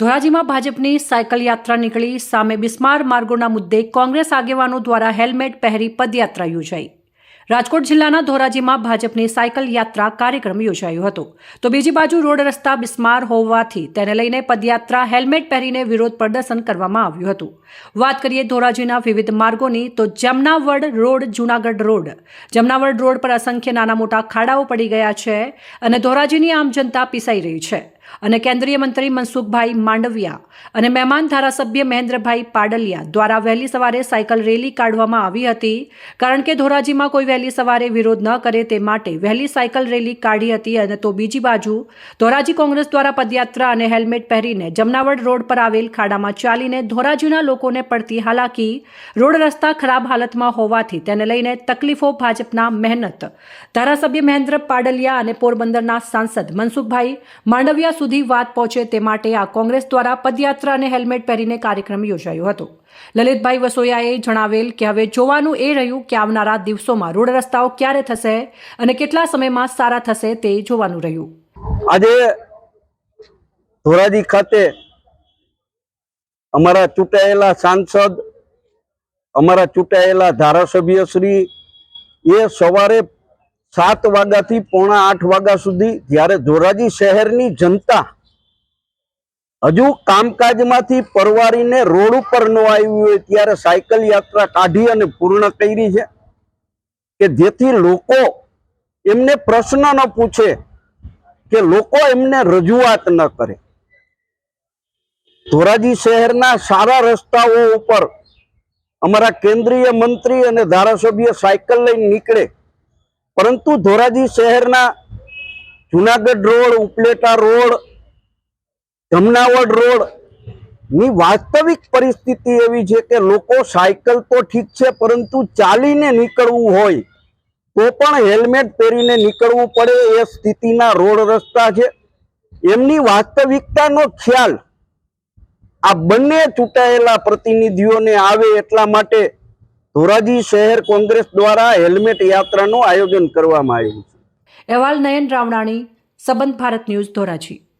ધોરાજીમાં ભાજપની સાયકલ યાત્રા નીકળી. સામે બિસ્માર માર્ગોના મુદ્દે કોંગ્રેસ આગેવાનો દ્વારા હેલ્મેટ પહેરી પદયાત્રા યોજાઈ. રાજકોટ જિલ્લાના ધોરાજીમાં ભાજપની સાયકલ યાત્રા કાર્યક્રમ યોજાયો હતો. તો બીજી બાજુ રોડ રસ્તા બિસ્માર હોવાથી તેને લઈને પદયાત્રા હેલ્મેટ પહેરીને વિરોધ પ્રદર્શન કરવામાં આવ્યું હતું. વાત કરીએ ધોરાજીના વિવિધ માર્ગોની, તો Jamnavad road, Junagadh road. Jamnavad road પર અસંખ્ય નાના મોટા ખાડાઓ પડી ગયા છે અને ધોરાજીની આમ જનતા પીસાઈ રહી છે. અને કેન્દ્રીય મંત્રી મનસુખભાઈ માંડવિયા અને મહેમાન ધારાસભ્ય મહેન્દ્રભાઈ પાડલિયા દ્વારા વહેલી સવારે સાયકલ રેલી કાઢવામાં આવી હતી. કારણ કે ધોરાજીમાં કોઈ વહેલી સવારે વિરોધ ન કરે તે માટે વહેલી સાયકલ રેલી કાઢી હતી અને તો બીજી બાજુ ધોરાજી કોંગ્રેસ દ્વારા પદયાત્રા અને હેલ્મેટ પહેરીને જમનાવડ રોડ પર આવેલ ખાડામાં ચાલીને ધોરાજીના લોકોને પડતી હાલાકી, રોડ રસ્તા ખરાબ હાલતમાં હોવાથી તેને લઈને તકલીફો ભાજપના મહેનત. ધારાસભ્ય મહેન્દ્ર પાડલિયા અને પોરબંદરના સાંસદ મનસુખભાઈ માંડવિયા સુધી વાત પહોંચે તે માટે આ કોંગ્રેસ દ્વારા પદયાત્રા અને હેલ્મેટ પહેરીને કાર્યક્રમ યોજાયો હતો. લલિતભાઈ વસોયાએ જણાવેલ કે હવે જોવાનું એ રહ્યું કે આવનારા દિવસોમાં રોડ રસ્તાઓ ક્યારે થશે અને કેટલા સમયમાં સારા થશે તે જોવાનું રહ્યું. આજે ધોરાજી ખાતે અમારા ચૂંટાયેલા સાંસદ, અમારા ચૂંટાયેલા ધારાસભ્ય શ્રી એ સવારે સાત વાગ્યાથી પોણા આઠ વાગ્યા સુધી જ્યારે ધોરાજી શહેરની જનતા હજુ કામકાજમાંથી પરવારીને રોડ ઉપર ન આવી હોય ત્યારે સાયકલ યાત્રા કાઢી અને પૂર્ણ કરી છે કે જેથી લોકો એમને પ્રશ્ન ન પૂછે કે લોકો એમને રજૂઆત ન કરે. ધોરાજી શહેરના સારા રસ્તાઓ ઉપર અમારા કેન્દ્રીય મંત્રી અને ધારાસભ્ય સાયકલ લઈને નીકળે પરંતુ ધોરાજી શહેરના જુનાગઢ રોડ, ઉપલેટા રોડ, જમનાવડ રોડની વાસ્તવિક પરિસ્થિતિ એવી છે કે લોકો સાયકલ તો ઠીક છે, પરંતુ ચાલીને નીકળવું હોય તો પણ હેલ્મેટ પહેરીને નીકળવું પડે એ સ્થિતિના રોડ રસ્તા છે. એમની વાસ્તવિકતાનો ખ્યાલ આ બંને ચૂંટાયેલા પ્રતિનિધિઓને આવે એટલા માટે ધોરાજી શહેર કોંગ્રેસ દ્વારા હેલ્મેટ યાત્રાનું આયોજન કરવામાં આવ્યું છે. અહેવાલ નયન રાવણાણી, સંબંધ ભારત ન્યૂઝ ધોરાજી.